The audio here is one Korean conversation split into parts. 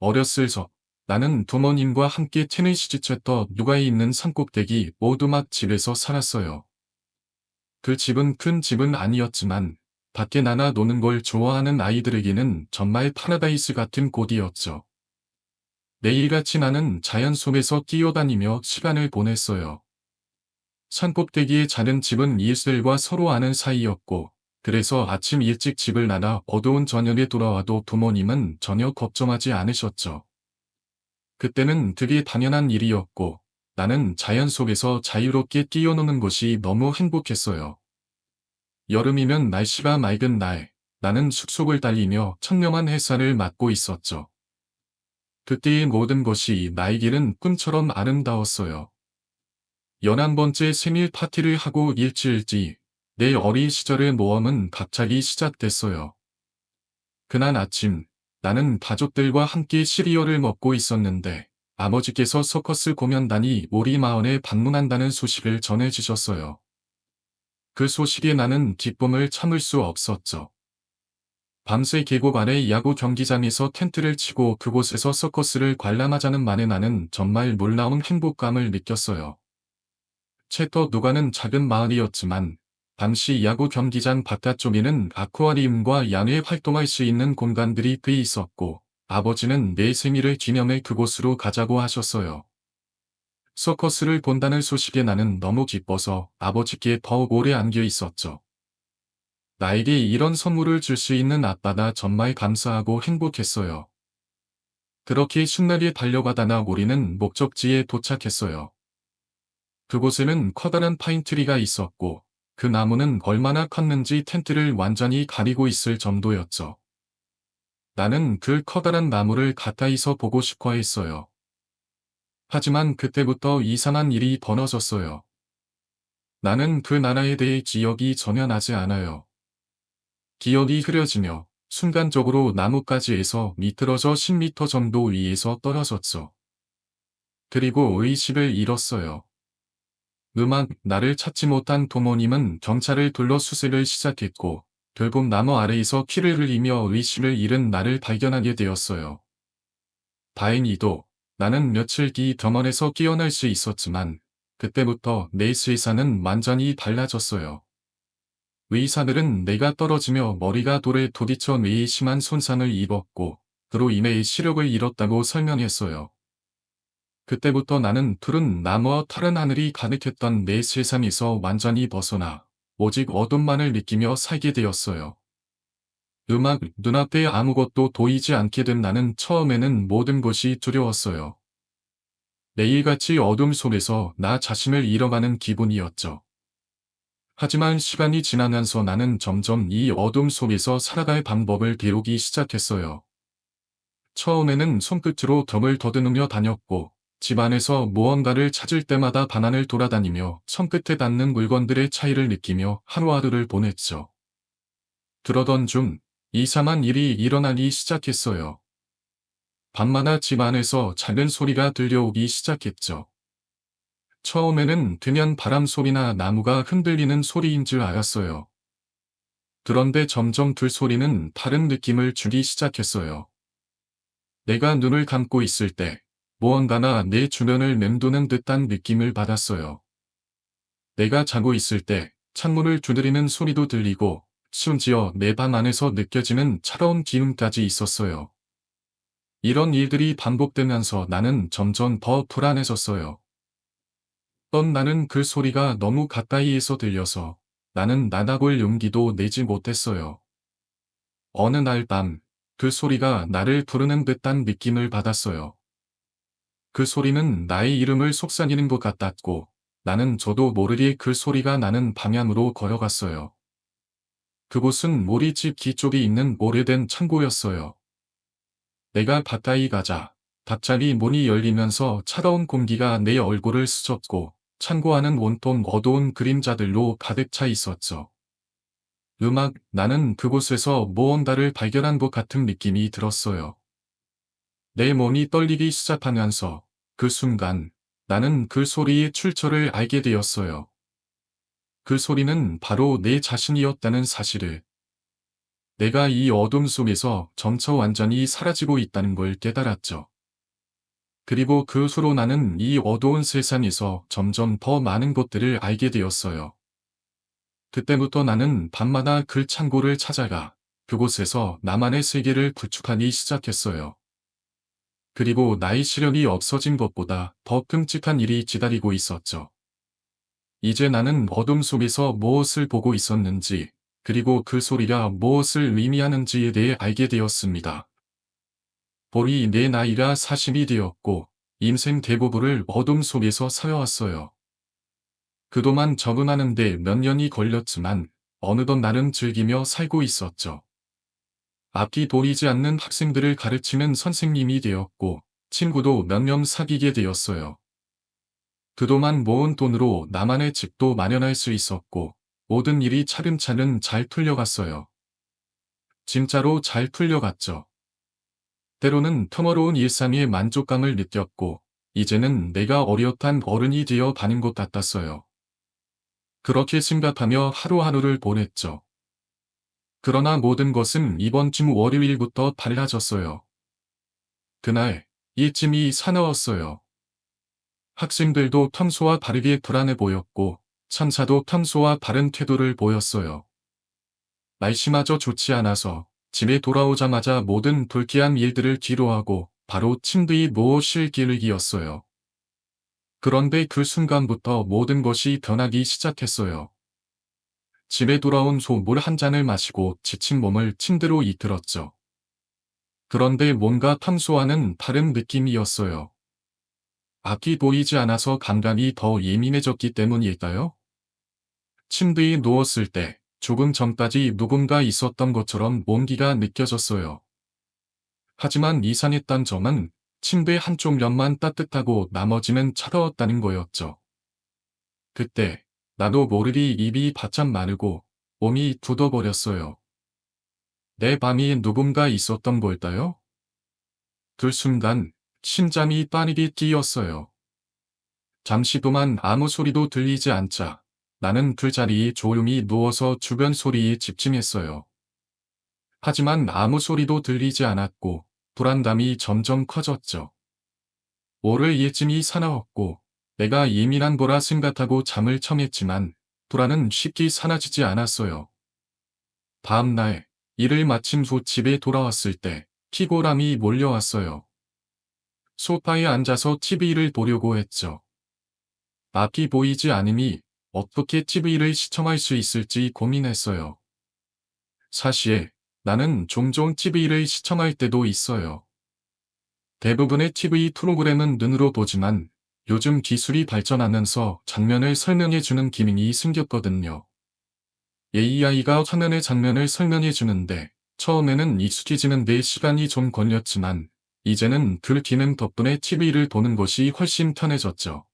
어렸을 적 나는 부모님과 함께 테네시지 챕터 누가에 있는 산꼭대기 오두막 집에서 살았어요. 그 집은 큰 집은 아니었지만 밖에 나나 노는 걸 좋아하는 아이들에게는 정말 파라다이스 같은 곳이었죠. 매일같이 나는 자연 속에서 뛰어다니며 시간을 보냈어요. 산꼭대기에 자는 집은 이웃들과 서로 아는 사이였고 그래서 아침 일찍 집을 나가 어두운 저녁에 돌아와도 부모님은 전혀 걱정하지 않으셨죠. 그때는 되게 당연한 일이었고 나는 자연 속에서 자유롭게 뛰어노는 것이 너무 행복했어요. 여름이면 날씨가 맑은 날, 나는 숲속을 달리며 청명한 햇살을 맞고 있었죠. 그때의 모든 것이 나에게는 꿈처럼 아름다웠어요. 열한 번째 생일 파티를 하고 일주일 뒤, 내 어린 시절의 모험은 갑자기 시작됐어요. 그날 아침, 나는 가족들과 함께 시리얼을 먹고 있었는데, 아버지께서 서커스 공연단이 우리 마을에 방문한다는 소식을 전해주셨어요. 그 소식에 나는 기쁨을 참을 수 없었죠. 밤새 계곡 아래 야구 경기장에서 텐트를 치고 그곳에서 서커스를 관람하자는 말에 나는 정말 놀라운 행복감을 느꼈어요. 채터 누가는 작은 마을이었지만 당시 야구 경기장 바깥쪽에는 아쿠아리움과 야외 활동할 수 있는 공간들이 꽤 있었고 아버지는 내 생일을 기념해 그곳으로 가자고 하셨어요. 서커스를 본다는 소식에 나는 너무 기뻐서 아버지께 더욱 오래 안겨 있었죠. 나에게 이런 선물을 줄 수 있는 아빠가 정말 감사하고 행복했어요. 그렇게 신나게 달려가다가 우리는 목적지에 도착했어요. 그곳에는 커다란 파인트리가 있었고 그 나무는 얼마나 컸는지 텐트를 완전히 가리고 있을 정도였죠. 나는 그 커다란 나무를 가까이서 보고 싶어 했어요. 하지만 그때부터 이상한 일이 벌어졌어요. 나는 그 나라에 대해 기억이 전혀 나지 않아요. 기억이 흐려지며 순간적으로 나뭇가지에서 미끄러져 10m 정도 위에서 떨어졌죠. 그리고 의식을 잃었어요. 음악 나를 찾지 못한 부모님은 경찰을 둘러 수색을 시작했고 결국 나무 아래에서 피를 흘리며 의식을 잃은 나를 발견하게 되었어요. 다행히도 나는 며칠 뒤 병원에서 깨어날 수 있었지만 그때부터 내 세상은 완전히 달라졌어요. 의사들은 내가 떨어지며 머리가 돌에 도디쳐 뇌에 심한 손상을 입었고 그로 인해 시력을 잃었다고 설명했어요. 그때부터 나는 푸른 나무와 타른 하늘이 가득했던 내 세상에서 완전히 벗어나 오직 어둠만을 느끼며 살게 되었어요. 음악 눈앞에 아무것도 보이지 않게 된 나는 처음에는 모든 것이 두려웠어요. 매일같이 어둠 속에서 나 자신을 잃어가는 기분이었죠. 하지만 시간이 지나면서 나는 점점 이 어둠 속에서 살아갈 방법을 배우기 시작했어요. 처음에는 손끝으로 덤을 더듬으며 다녔고 집 안에서 무언가를 찾을 때마다 반환을 돌아다니며 손끝에 닿는 물건들의 차이를 느끼며 하루하루를 보냈죠. 그러던 중 이상한 일이 일어나기 시작했어요. 밤마다 집 안에서 작은 소리가 들려오기 시작했죠. 처음에는 드면 바람 소리나 나무가 흔들리는 소리인 줄 알았어요. 그런데 점점 들 소리는 다른 느낌을 주기 시작했어요. 내가 눈을 감고 있을 때 무언가나 내 주변을 맴도는 듯한 느낌을 받았어요. 내가 자고 있을 때 창문을 두드리는 소리도 들리고 심지어 내 방 안에서 느껴지는 차가운 기운까지 있었어요. 이런 일들이 반복되면서 나는 점점 더 불안해졌어요. 떤 나는 그 소리가 너무 가까이에서 들려서 나는 나다볼 용기도 내지 못했어요. 어느 날 밤, 그 소리가 나를 부르는 듯한 느낌을 받았어요. 그 소리는 나의 이름을 속삭이는 것 같았고, 나는 저도 모르게 그 소리가 나는 방향으로 걸어갔어요. 그곳은 모리집 뒤쪽에 있는 오래된 창고였어요. 내가 가까이 가자, 갑자기 문이 열리면서 차가운 공기가 내 얼굴을 스쳤고, 참고하는 온통 어두운 그림자들로 가득 차 있었죠. 음악, 나는 그곳에서 무언가를 발견한 것 같은 느낌이 들었어요. 내 몸이 떨리기 시작하면서 그 순간 나는 그 소리의 출처를 알게 되었어요. 그 소리는 바로 내 자신이었다는 사실을. 내가 이 어둠 속에서 점차 완전히 사라지고 있다는 걸 깨달았죠. 그리고 그 후로 나는 이 어두운 세상에서 점점 더 많은 것들을 알게 되었어요. 그때부터 나는 밤마다 글 창고를 찾아가 그곳에서 나만의 세계를 구축하기 시작했어요. 그리고 나의 시력이 없어진 것보다 더 끔찍한 일이 기다리고 있었죠. 이제 나는 어둠 속에서 무엇을 보고 있었는지, 그리고 그 소리가 무엇을 의미하는지에 대해 알게 되었습니다. 볼이 내 나이가 40이 되었고, 인생 대부분을 어둠 속에서 살아왔어요. 그동안 적응하는데 몇 년이 걸렸지만, 어느덧 나는 즐기며 살고 있었죠. 앞이 보이지 않는 학생들을 가르치는 선생님이 되었고, 친구도 몇 명 사귀게 되었어요. 그동안 모은 돈으로 나만의 집도 마련할 수 있었고, 모든 일이 차근차근 잘 풀려갔어요. 진짜로 잘 풀려갔죠. 때로는 평화로운 일상의 만족감을 느꼈고, 이제는 내가 어엿한 어른이 되어 가는 것 같았어요. 그렇게 생각하며 하루하루를 보냈죠. 그러나 모든 것은 이번 주 월요일부터 달라졌어요. 그날, 일침이 사나웠어요. 학생들도 평소와 다르게 불안해 보였고, 천사도 평소와 다른 태도를 보였어요. 날씨마저 좋지 않아서 집에 돌아오자마자 모든 불쾌한 일들을 뒤로하고 바로 침대에 누워 쉴 계획이었어요. 그런데 그 순간부터 모든 것이 변하기 시작했어요. 집에 돌아온 소물 한 잔을 마시고 지친 몸을 침대로 이끌었죠. 그런데 뭔가 평소와는 다른 느낌이었어요. 앞이 보이지 않아서 감각이 더 예민해졌기 때문일까요? 침대에 누웠을 때 조금 전까지 누군가 있었던 것처럼 온기가 느껴졌어요. 하지만 이상했던 점은 침대 한쪽 면만 따뜻하고 나머지는 차가웠다는 거였죠. 그때 나도 모르리 입이 바짝 마르고 몸이 굳어버렸어요. 내 밤이 누군가 있었던 걸까요? 그 순간 심장이 빠르게 뛰었어요. 잠시 동안 아무 소리도 들리지 않자 나는 그 자리에 조용히 누워서 주변 소리에 집중했어요. 하지만 아무 소리도 들리지 않았고 불안감이 점점 커졌죠. 오를 예짐이 사나웠고 내가 예민한 거라 생각하고 잠을 청했지만 불안은 쉽게 사라지지 않았어요. 다음 날 일을 마친 후 집에 돌아왔을 때 피곤함이 몰려왔어요. 소파에 앉아서 TV를 보려고 했죠. 앞이 보이지 않으니 어떻게 TV를 시청할 수 있을지 고민했어요. 사실 나는 종종 TV를 시청할 때도 있어요. 대부분의 TV 프로그램은 눈으로 보지만 요즘 기술이 발전하면서 장면을 설명해주는 기능이 생겼거든요. AI가 화면의 장면을 설명해주는데 처음에는 익숙해지는데 시간이 좀 걸렸지만 이제는 그 기능 덕분에 TV를 보는 것이 훨씬 편해졌죠.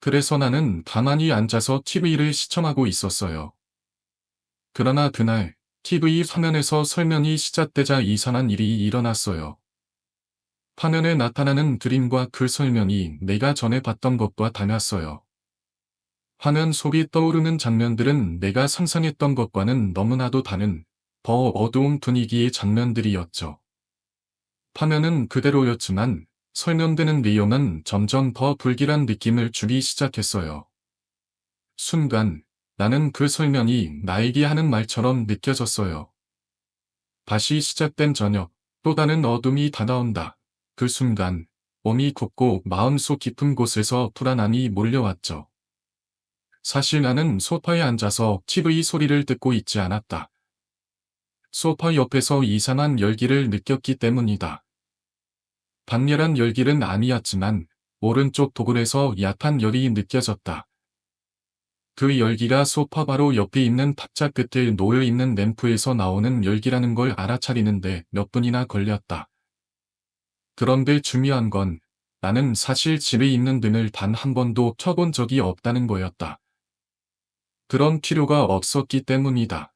그래서 나는 가만히 앉아서 TV를 시청하고 있었어요. 그러나 그날 TV 화면에서 설명이 시작되자 이상한 일이 일어났어요. 화면에 나타나는 그림과 그 설명이 내가 전에 봤던 것과 닮았어요. 화면 속에 떠오르는 장면들은 내가 상상했던 것과는 너무나도 다른 더 어두운 분위기의 장면들이었죠. 화면은 그대로였지만 설명되는 내용은 점점 더 불길한 느낌을 주기 시작했어요. 순간 나는 그 설명이 나에게 하는 말처럼 느껴졌어요. 다시 시작된 저녁, 또 다른 어둠이 다가온다. 그 순간 몸이 굳고 마음속 깊은 곳에서 불안함이 몰려왔죠. 사실 나는 소파에 앉아서 TV 소리를 듣고 있지 않았다. 소파 옆에서 이상한 열기를 느꼈기 때문이다. 강렬한 열기는 아니었지만 오른쪽 도굴에서 약한 열이 느껴졌다. 그 열기가 소파 바로 옆에 있는 탁자 끝에 놓여있는 램프에서 나오는 열기라는 걸 알아차리는데 몇 분이나 걸렸다. 그런데 중요한 건 나는 사실 집에 있는 등을 단 한 번도 켜본 적이 없다는 거였다. 그런 필요가 없었기 때문이다.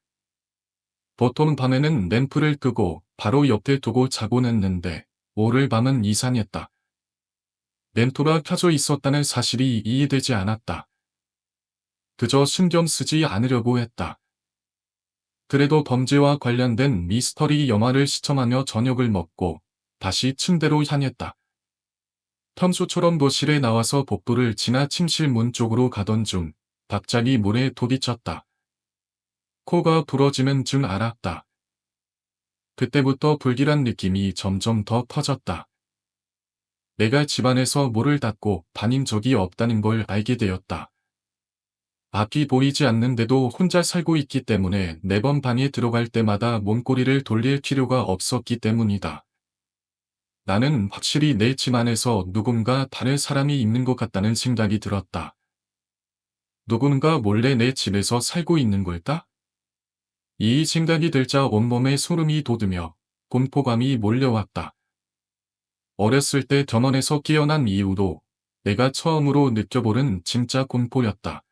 보통 밤에는 램프를 끄고 바로 옆에 두고 자곤 했는데 오늘 밤은 이상했다. 램프가 켜져 있었다는 사실이 이해되지 않았다. 그저 신경 쓰지 않으려고 했다. 그래도 범죄와 관련된 미스터리 영화를 시청하며 저녁을 먹고 다시 침대로 향했다. 평소처럼 도실에 나와서 복도를 지나 침실 문 쪽으로 가던 중 갑자기 물에 도디쳤다. 코가 부러지는 줄 알았다. 그때부터 불길한 느낌이 점점 더 퍼졌다. 내가 집안에서 문을 닫고 다닌 적이 없다는 걸 알게 되었다. 앞이 보이지 않는데도 혼자 살고 있기 때문에 매번 방에 들어갈 때마다 몸꼬리를 돌릴 필요가 없었기 때문이다. 나는 확실히 내 집 안에서 누군가 다른 사람이 있는 것 같다는 생각이 들었다. 누군가 몰래 내 집에서 살고 있는 걸까? 이 생각이 들자 온몸에 소름이 돋으며 공포감이 몰려왔다. 어렸을 때 병원에서 깨어난 이후로 내가 처음으로 느껴보는 진짜 공포였다.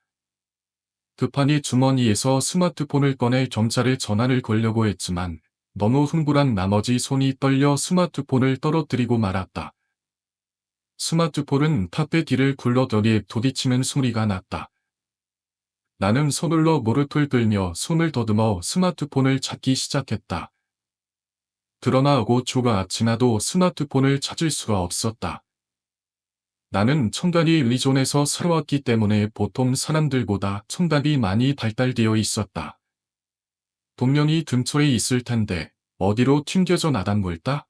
급하니 주머니에서 스마트폰을 꺼내 경찰에 전화를 걸려고 했지만 너무 흥분한 나머지 손이 떨려 스마트폰을 떨어뜨리고 말았다. 스마트폰은 탑배 뒤를 굴러더니 도디치는 소리가 났다. 나는 서둘러 무릎을 끌며 손을 더듬어 스마트폰을 찾기 시작했다. 그러나 5초가 지나도 스마트폰을 찾을 수가 없었다. 나는 청각이 리존에서 살아왔기 때문에 보통 사람들보다 청각이 많이 발달되어 있었다. 분명히 근처에 있을 텐데 어디로 튕겨져 걸까?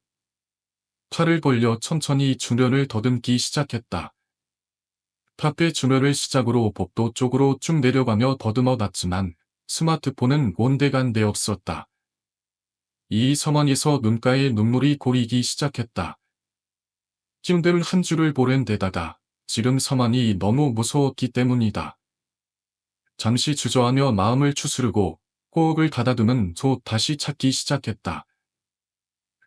팔을 벌려 천천히 주변을 더듬기 시작했다. 카페 주변을 시작으로 복도 쪽으로 쭉 내려가며 더듬어 놨지만 스마트폰은 온데간데 없었다. 이 상황에서 눈가에 눈물이 고이기 시작했다. 힘든 한 줄을 보낸 데다가 지금 상황이 너무 무서웠기 때문이다. 잠시 주저하며 마음을 추스르고 호흡을 가다듬은 소 다시 찾기 시작했다.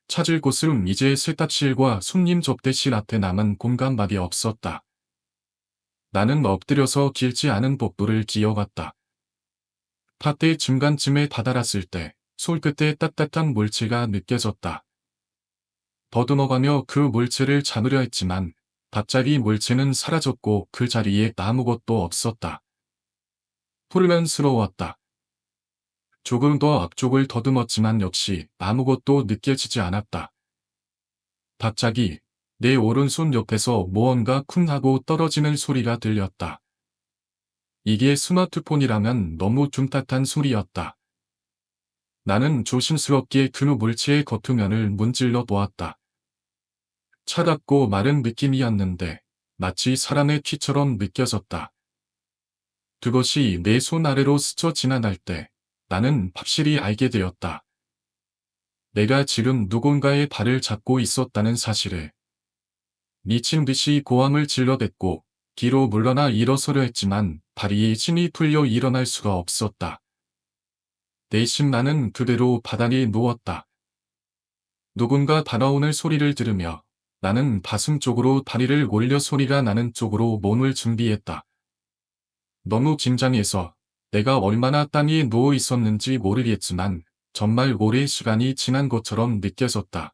찾을 곳은 이제 세탁실과 손님 접대실 앞에 남은 공간밖에 없었다. 나는 엎드려서 길지 않은 복도를 기어갔다. 밭의 중간쯤에 다다랐을 때 솔끝에 따뜻한 물체가 느껴졌다. 더듬어가며 그 물체를 잡으려 했지만 갑자기 물체는 사라졌고 그 자리에 아무것도 없었다. 훈련스러웠다. 조금 더 앞쪽을 더듬었지만 역시 아무것도 느껴지지 않았다. 갑자기 내 오른손 옆에서 무언가 쿵 하고 떨어지는 소리가 들렸다. 이게 스마트폰이라면 너무 둔탁한 소리였다. 나는 조심스럽게 그 물체의 겉표면을 문질러 보았다. 차갑고 마른 느낌이었는데 마치 사람의 피처럼 느껴졌다. 그것이 내 손 아래로 스쳐 지나갈 때 나는 확실히 알게 되었다. 내가 지금 누군가의 발을 잡고 있었다는 사실을. 미친 듯이 고함을 질러댔고 뒤로 물러나 일어서려 했지만 다리에 힘이 풀려 일어날 수가 없었다. 내심 나는 그대로 바닥에 누웠다. 누군가 다가오는 소리를 들으며 나는 가슴 쪽으로 다리를 올려 소리가 나는 쪽으로 몸을 준비했다. 너무 긴장해서 내가 얼마나 땅에 누워 있었는지 모르겠지만 정말 오래 시간이 지난 것처럼 느껴졌다.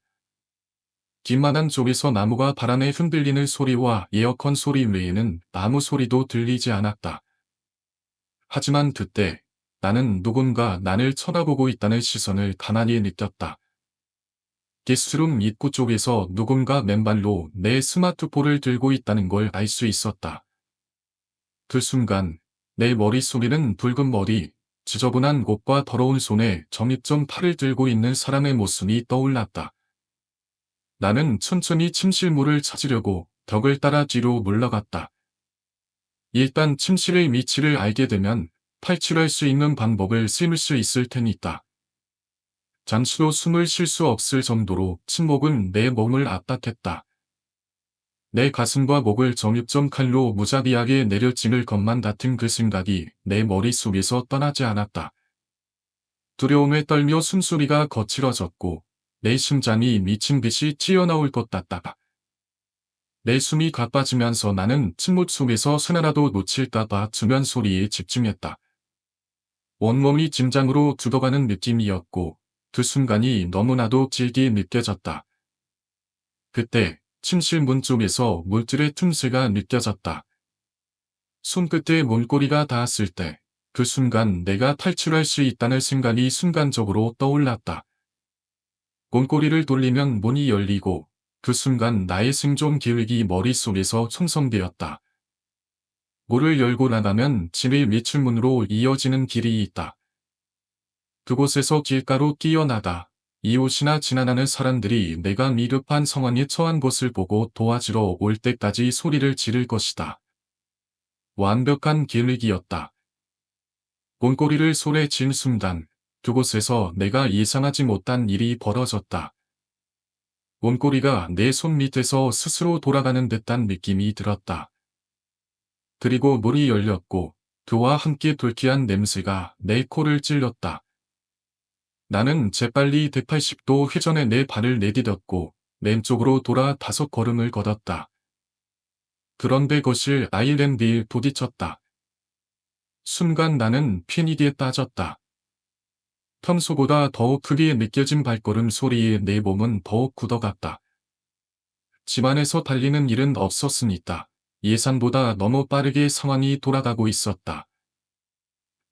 길만한 쪽에서 나무가 바람에 흔들리는 소리와 에어컨 소리 외에는 아무 소리도 들리지 않았다. 하지만 그때 나는 누군가 나를 쳐다보고 있다는 시선을 가만히 느꼈다. 게스트룸 입구 쪽에서 누군가 맨발로 내 스마트폰을 들고 있다는 걸 알 수 있었다. 그 순간 내 머릿속에는 붉은 머리, 지저분한 옷과 더러운 손에 점입점 팔을 들고 있는 사람의 모습이 떠올랐다. 나는 천천히 침실문을 찾으려고 벽을 따라 뒤로 물러갔다. 일단 침실의 위치를 알게 되면 탈출할 수 있는 방법을 쓸 수 있을 테니까. 잠시도 숨을 쉴 수 없을 정도로 침묵은 내 몸을 압박했다. 내 가슴과 목을 정육점 칼로 무자비하게 내려찍을 것만 같은 그 생각이 내 머릿속에서 떠나지 않았다. 두려움에 떨며 숨소리가 거칠어졌고 내 심장이 미친 듯이 튀어나올 것 같다. 내 숨이 가빠지면서 나는 침묵 속에서 하나라도 놓칠까봐 주변 소리에 집중했다. 온몸이 짐장으로 굳어가는 느낌이었고 그 순간이 너무나도 길게 느껴졌다. 그때 침실 문 쪽에서 물질의 틈새가 느껴졌다. 손끝에 문고리가 닿았을 때 그 순간 내가 탈출할 수 있다는 생각이 순간적으로 떠올랐다. 꼼꼬리를 돌리면 문이 열리고 그 순간 나의 생존 계획이 머릿속에서 형성되었다. 문을 열고 나가면 집의 밑출문으로 이어지는 길이 있다. 그곳에서 길가로 뛰어나가 이웃이나 지나가는 사람들이 내가 미흡한 상황에 처한 것을 보고 도와주러 올 때까지 소리를 지를 것이다. 완벽한 계획이었다. 꼼꼬리를 손에 쥔 순간 그곳에서 내가 예상하지 못한 일이 벌어졌다. 꼼꼬리가 내 손 밑에서 스스로 돌아가는 듯한 느낌이 들었다. 그리고 문이 열렸고 그와 함께 불쾌한 냄새가 내 코를 찔렀다. 나는 재빨리 180도 회전에 내 발을 내디뎠고 왼쪽으로 돌아 다섯 걸음을 걷었다. 그런데 거실 아일랜드에 부딪혔다. 순간 나는 피니디에 빠졌다. 평소보다 더욱 크게 느껴진 발걸음 소리에 내 몸은 더욱 굳어갔다. 집안에서 달리는 일은 없었으니까 예상보다 너무 빠르게 상황이 돌아가고 있었다.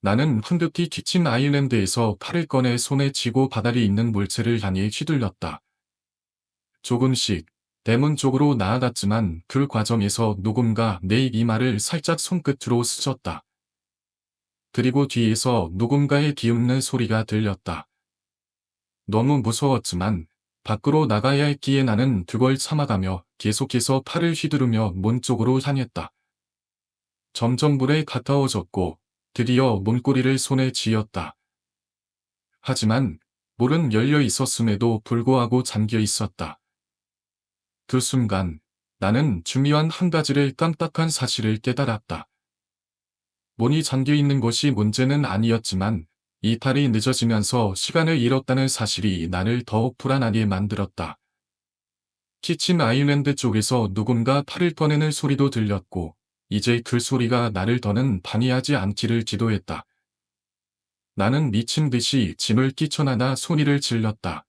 나는 흔득히 키친 아일랜드에서 칼을 꺼내 손에 쥐고 바다리 있는 물체를 향해 휘둘렸다. 조금씩 대문 쪽으로 나아갔지만 그 과정에서 누군가 내 이마를 살짝 손끝으로 스쳤다. 그리고 뒤에서 누군가의 기웃는 소리가 들렸다. 너무 무서웠지만 밖으로 나가야 했기에 나는 그걸 참아가며 계속해서 팔을 휘두르며 문 쪽으로 향했다. 점점 물에 가까워졌고 드디어 문고리를 손에 쥐었다. 하지만 문은 열려 있었음에도 불구하고 잠겨 있었다. 그 순간 나는 중요한 한 가지를 깜빡한 사실을 깨달았다. 문이 잠겨 있는 것이 문제는 아니었지만 이탈이 늦어지면서 시간을 잃었다는 사실이 나를 더욱 불안하게 만들었다. 키친 아일랜드 쪽에서 누군가 팔을 꺼내는 소리도 들렸고 이제 그 소리가 나를 더는 방해하지 않기를 기도했다. 나는 미친 듯이 짐을 끼쳐나나 소리를 질렀다.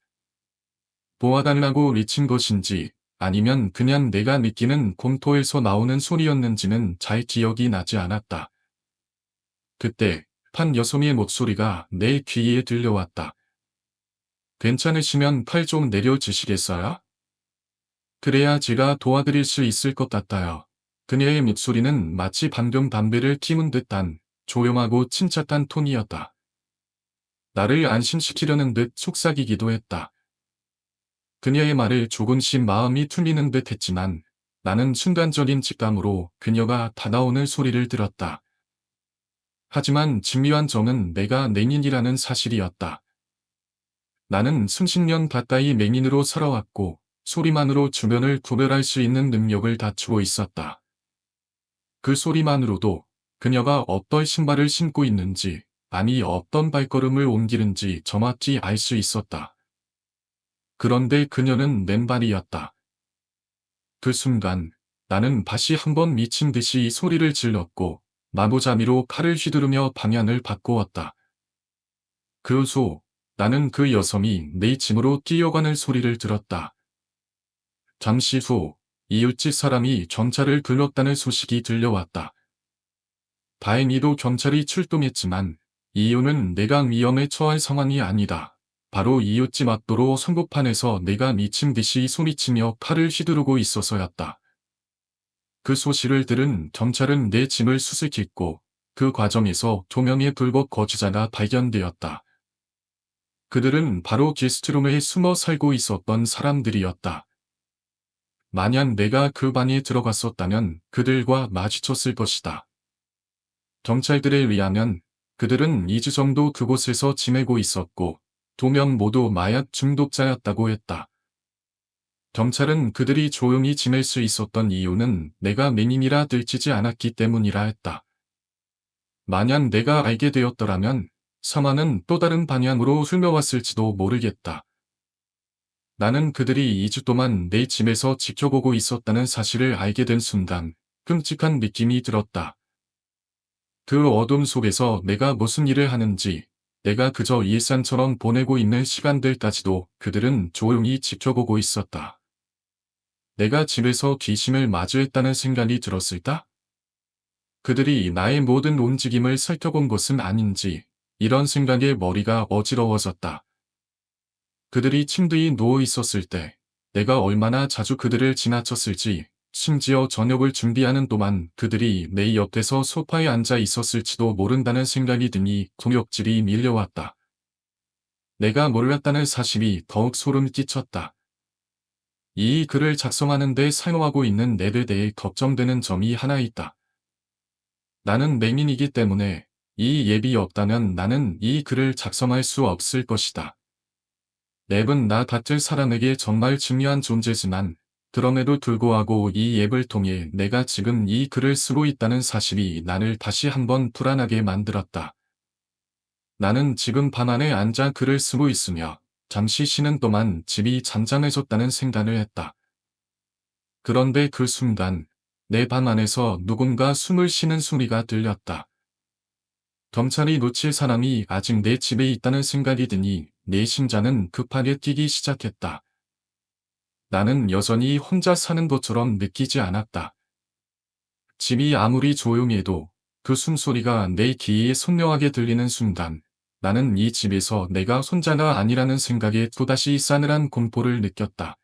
보아달라고 미친 것인지 아니면 그냥 내가 느끼는 공토에서 나오는 소리였는지는 잘 기억이 나지 않았다. 그때 판 여성의 목소리가 내 귀에 들려왔다. 괜찮으시면 팔 좀 내려주시겠어요? 그래야 제가 도와드릴 수 있을 것 같아요. 그녀의 목소리는 마치 방금 담배를 피운 듯한 조용하고 침착한 톤이었다. 나를 안심시키려는 듯 속삭이기도 했다. 그녀의 말을 조금씩 마음이 툴리는 듯 했지만 나는 순간적인 직감으로 그녀가 다가오는 소리를 들었다. 하지만 진미한 점은 내가 맹인이라는 사실이었다. 나는 수십 년 가까이 맹인으로 살아왔고 소리만으로 주변을 구별할 수 있는 능력을 갖추고 있었다. 그 소리만으로도 그녀가 어떤 신발을 신고 있는지 아니 어떤 발걸음을 옮기는지 정확히 알수 있었다. 그런데 그녀는 맨발이었다. 그 순간 나는 다시 한번 미친 듯이 소리를 질렀고 마구잡이로 칼을 휘두르며 방향을 바꾸었다. 그 후 나는 그 여성이 내 짐으로 뛰어가는 소리를 들었다. 잠시 후 이웃집 사람이 경찰을 불렀다는 소식이 들려왔다. 다행히도 경찰이 출동했지만 이유는 내가 위험에 처할 상황이 아니다. 바로 이웃집 앞도로 선곡판에서 내가 미친 듯이 소리치며 칼을 휘두르고 있어서였다. 그 소식을 들은 경찰은 내 짐을 수색했고 그 과정에서 두 명의 불법 거주자가 발견되었다. 그들은 바로 게스트룸에 숨어 살고 있었던 사람들이었다. 만약 내가 그 방에 들어갔었다면 그들과 마주쳤을 것이다. 경찰들에 의하면 그들은 2주 정도 그곳에서 지내고 있었고 두 명 모두 마약 중독자였다고 했다. 경찰은 그들이 조용히 지낼 수 있었던 이유는 내가 맹인이라 들치지 않았기 때문이라 했다. 만약 내가 알게 되었더라면 사마는 또 다른 방향으로 흘러왔을지도 모르겠다. 나는 그들이 2주 동안 내 집에서 지켜보고 있었다는 사실을 알게 된 순간 끔찍한 느낌이 들었다. 그 어둠 속에서 내가 무슨 일을 하는지, 내가 그저 일상처럼 보내고 있는 시간들까지도 그들은 조용히 지켜보고 있었다. 내가 집에서 귀신을 마주했다는 생각이 들었을까? 그들이 나의 모든 움직임을 살펴본 것은 아닌지 이런 생각에 머리가 어지러워졌다. 그들이 침대에 누워 있었을 때 내가 얼마나 자주 그들을 지나쳤을지 심지어 저녁을 준비하는 동안 그들이 내 옆에서 소파에 앉아 있었을지도 모른다는 생각이 드니 동역질이 밀려왔다. 내가 몰랐다는 사실이 더욱 소름 끼쳤다. 이 글을 작성하는 데 사용하고 있는 랩에 대해 걱정되는 점이 하나 있다. 나는 맹인이기 때문에 이 앱이 없다면 나는 이 글을 작성할 수 없을 것이다. 랩은 나 같은 사람에게 정말 중요한 존재지만 그럼에도 불구하고 이 앱을 통해 내가 지금 이 글을 쓰고 있다는 사실이 나를 다시 한번 불안하게 만들었다. 나는 지금 방 안에 앉아 글을 쓰고 있으며 잠시 쉬는 동안 집이 잠잠해졌다는 생각을 했다. 그런데 그 순간 내방 안에서 누군가 숨을 쉬는 소리가 들렸다. 경찰이 놓칠 사람이 아직 내 집에 있다는 생각이 드니 내 심장은 급하게 뛰기 시작했다. 나는 여전히 혼자 사는 것처럼 느끼지 않았다. 집이 아무리 조용해도 그 숨소리가 내 귀에 선명하게 들리는 순간 나는 이 집에서 내가 혼자가 아니라는 생각에 또다시 싸늘한 공포를 느꼈다.